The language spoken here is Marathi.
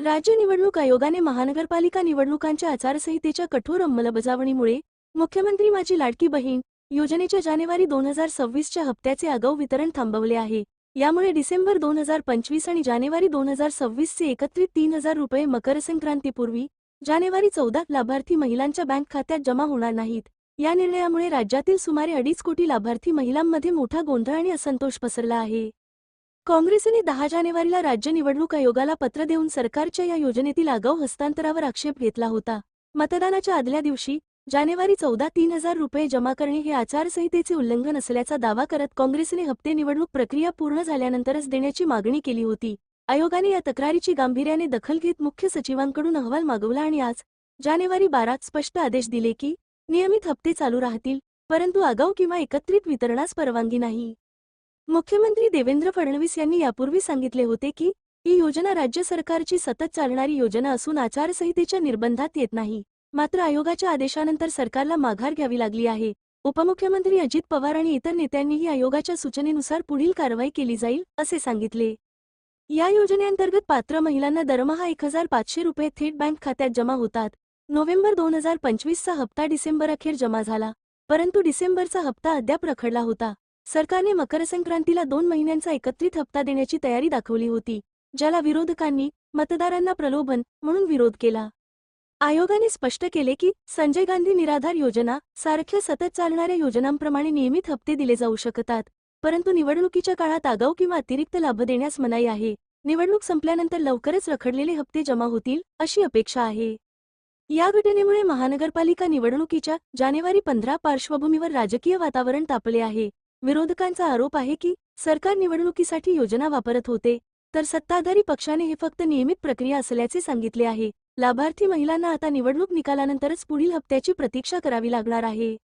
राज्य निवडणूक आयोगाने महानगरपालिका निवडणुकांच्या आचारसंहितेच्या कठोर अंमलबजावणीमुळे मुख्यमंत्री माझी लाडकी बहीण योजनेच्या जानेवारी दोन हजार सव्वीसच्या हप्त्याचे आगाऊ वितरण थांबवले आहे. यामुळे डिसेंबर दोन हजार पंचवीस आणि जानेवारी दोन हजार सव्वीसचे एकत्रित तीन हजार रुपये मकर संक्रांतीपूर्वी जानेवारी चौदा लाभार्थी महिलांच्या बँक खात्यात जमा होणार नाहीत. या निर्णयामुळे राज्यातील सुमारे अडीच कोटी लाभार्थी महिलांमध्ये मोठा गोंधळ आणि असंतोष पसरला आहे. काँग्रेसने दहा जानेवारीला राज्य निवडणूक आयोगाला पत्र देऊन सरकारच्या या योजनेतील आगाऊ हस्तांतरावर आक्षेप घेतला होता. मतदानाच्या आदल्या दिवशी जानेवारी चौदा तीन हजार रुपये जमा करणे हे आचारसंहितेचे उल्लंघन असल्याचा दावा करत काँग्रेसने हप्ते निवडणूक प्रक्रिया पूर्ण झाल्यानंतरच देण्याची मागणी केली होती. आयोगाने या तक्रारीची गांभीर्याने दखल घेत मुख्य सचिवांकडून अहवाल मागवला आणि आज जानेवारी बारात स्पष्ट आदेश दिले की नियमित हप्ते चालू राहतील परंतु आगाऊ किंवा एकत्रित वितरणास परवानगी नाही. मुख्यमंत्री देवेंद्र फडणवीस यांनी यापूर्वी सांगितले होते की ही योजना राज्य सरकारची सतत चालणारी योजना असून आचारसंहितेच्या निर्बंधात येत नाही. मात्र आयोगाच्या आदेशानंतर सरकारला माघार घ्यावी लागली आहे. उपमुख्यमंत्री अजित पवार आणि इतर नेत्यांनीही आयोगाच्या सूचनेनुसार पुढील कारवाई केली जाईल असे सांगितले. या योजनेअंतर्गत पात्र महिलांना दरमहा एक हजार पाचशे रुपये थेट बँक खात्यात जमा होतात. नोव्हेंबर दोन हजार पंचवीसचा हप्ता डिसेंबर अखेर जमा झाला परंतु डिसेंबरचा हप्ता अद्याप रखडला होता. सरकारने मकर संक्रांतीला दोन महिन्यांचा एकत्रित हप्ता देण्याची तयारी दाखवली होती ज्याला विरोधकांनी मतदारांना प्रलोभन म्हणून विरोध केला. आयोगाने स्पष्ट केले की संजय गांधी निराधार योजना सारख्या सतत चालणाऱ्या योजनांप्रमाणे नियमित हप्ते दिले जाऊ शकतात परंतु निवडणुकीच्या काळात आगाऊ किंवा अतिरिक्त लाभ देण्यास मनाई आहे. निवडणूक संपल्यानंतर लवकरच रखडलेले हप्ते जमा होतील अशी अपेक्षा आहे. या घटनेमुळे महानगरपालिका निवडणुकीच्या जानेवारी पंधरा पार्श्वभूमीवर राजकीय वातावरण तापले आहे. विरोधकांचा आरोप आहे की सरकार निवडणुकीसाठी योजना वापरत होते तर सत्ताधारी पक्षाने हे फक्त नियमित प्रक्रिया असल्याचे सांगितले आहे. लाभार्थी महिलांना आता निवडणूक निकालानंतरच पुढील हप्त्याची प्रतीक्षा करावी लागणार आहे.